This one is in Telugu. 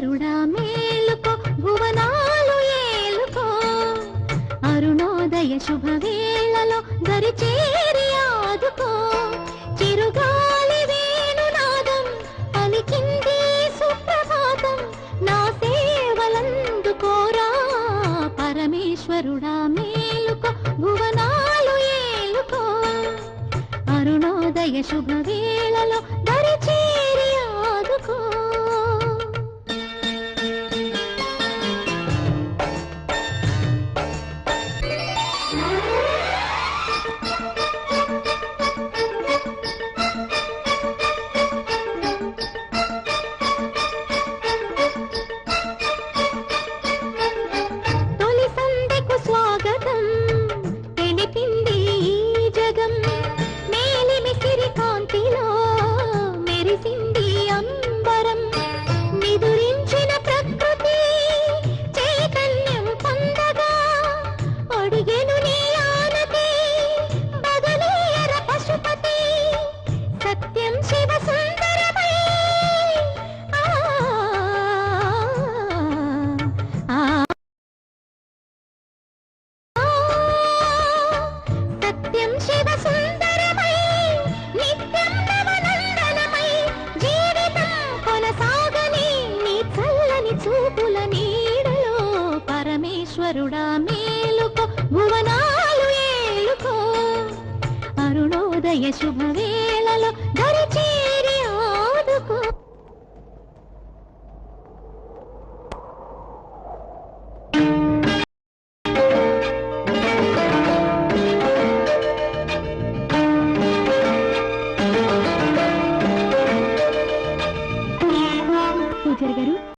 కరుణా మేలుకో భువనాలు ఏలుకో. అరుణోదయ శుభవేళలో దరిచేరి ఆదుకో. చిరుగాలి వేణునాదం పలికింది సుప్రభాతం. నా సేవలందుకోరా పరమేశ్వరుడా మేలుకో భువనాలు ఏలుకో. అరుణోదయ శుభవే పరమేశ్వరుడా మేలుకో భువనాలు ఏలుకో. అరుణోదయ శుభవే